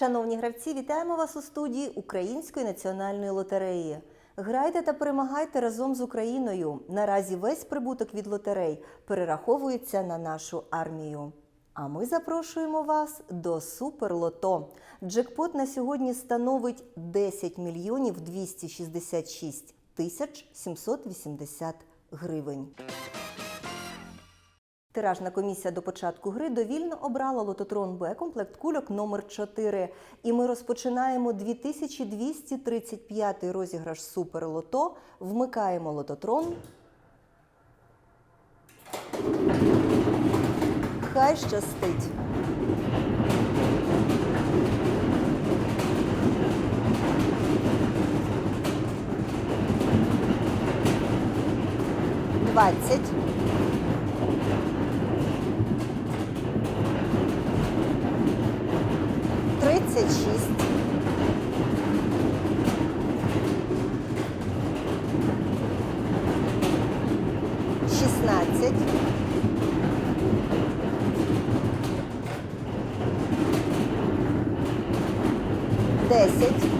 Шановні гравці, вітаємо вас у студії Української національної лотереї. Грайте та перемагайте разом з Україною. Наразі весь прибуток від лотерей перераховується на нашу армію. А ми запрошуємо вас до Суперлото. Джекпот на сьогодні становить 10 мільйонів 266 тисяч 780 гривень. Тиражна комісія до початку гри довільно обрала лототрон Б комплект кульок номер 4 І ми розпочинаємо 2235 розіграш Суперлото. Вмикаємо лототрон. Хай щастить! Двадцять. Тридцять шість. Шістнадцять. Десять.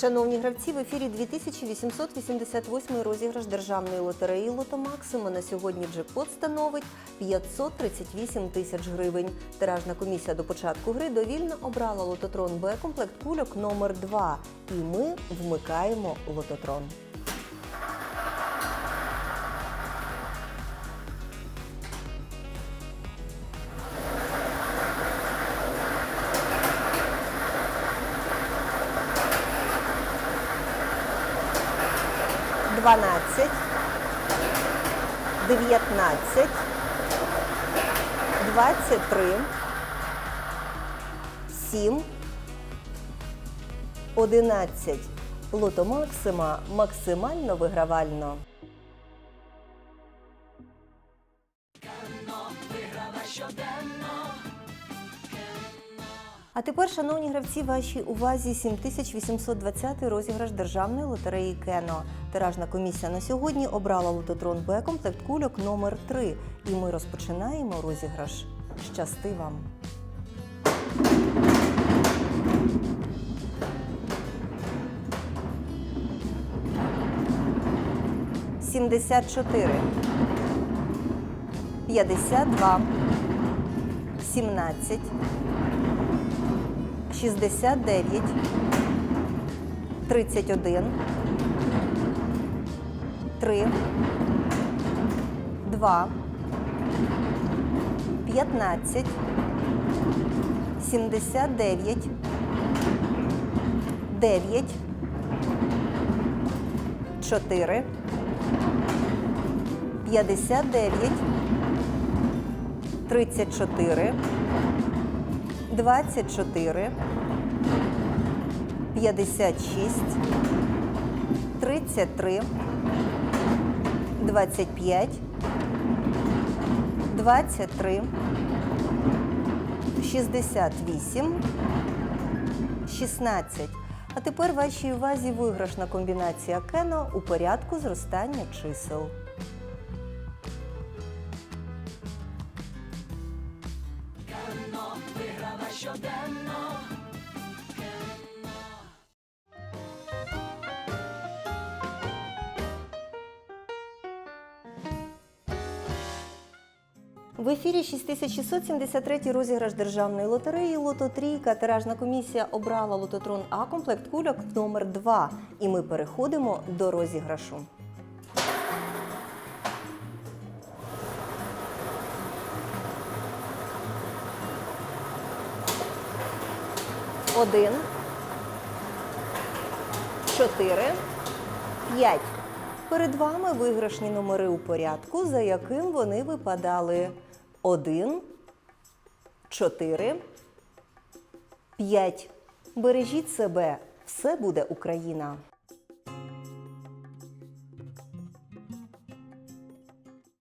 Шановні гравці, в ефірі 2888 розіграш державної лотереї Лото Максима. На сьогодні джекпот становить 538 тисяч гривень. Тиражна комісія до початку гри довільно обрала лототрон Б комплект кульок номер 2 І ми вмикаємо лототрон. Дванадцять, дев'ятнадцять, двадцять три, сім, одинадцять. Лото Максима максимально вигравально. А тепер, шановні гравці, вашій увазі 7820 розіграш державної лотереї Кено. Тиражна комісія на сьогодні обрала лототрон Б комплект кульок номер 3 І ми розпочинаємо розіграш. Щасти вам! Сімдесят чотири. П'ятдесят два. Сімнадцять. 69, 31, 3, 2, 15, 79, 9, 4, 59, 34, 24, 56, 33, 25, 23, 68, 16. А тепер вашій увазі виграшна комбінація Кено у порядку зростання чисел. В ефірі 6673 розіграш державної лотереї Лото Трійка. Тиражна комісія обрала лототрон А комплект кульок номер 2 І ми переходимо до розіграшу. Один, чотири, п'ять. Перед вами виграшні номери у порядку, за яким вони випадали. Один, чотири, п'ять. Бережіть себе, все буде Україна.